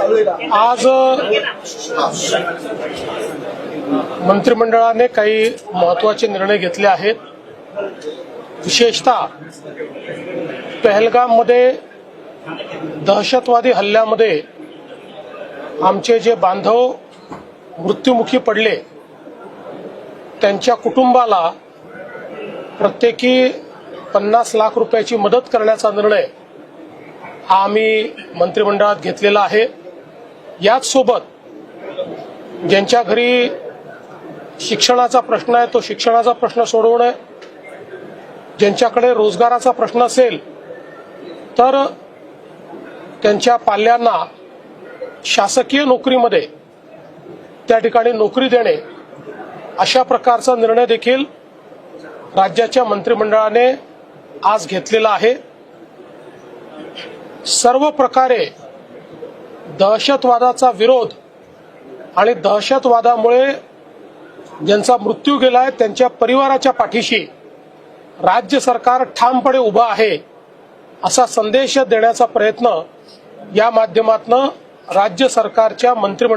आज मंत्रिमंडळाने काही महत्त्वाचे निर्णय घेतले आहेत. विशेषतः पहलगाममध्ये दहशतवादी हल्ल्यामध्ये आमचे जे बांधव मृत्युमुखी पडले त्यांच्या कुटुंबाला प्रत्येकी पन्नास लाख रुपयाची मदत करण्याचा निर्णय हा आम्ही मंत्रिमंडळात घेतलेला आहे. याच सोबत ज्यांच्या घरी शिक्षणाचा प्रश्न आहे तो शिक्षणाचा प्रश्न सोडवणे ज्यांच्याकडे रोजगाराचा प्रश्न असेल तर त्यांच्या पाल्यांना शासकीय नोकरीमध्ये त्या ठिकाणी नोकरी देणे अशा प्रकारचा निर्णय देखील राज्याच्या मंत्रिमंडळाने आज घेतलेला आहे. सर्व प्रकारे दहशतवादाचा विरोध आणि दहशतवादामुळे ज्यांचा मृत्यू गेला आहे त्यांच्या परिवाराच्या पाठीशी राज्य सरकार ठामपणे उभं आहे असा संदेश देण्याचा प्रयत्न या माध्यमातून राज्य सरकारच्या मंत्रिमंडळ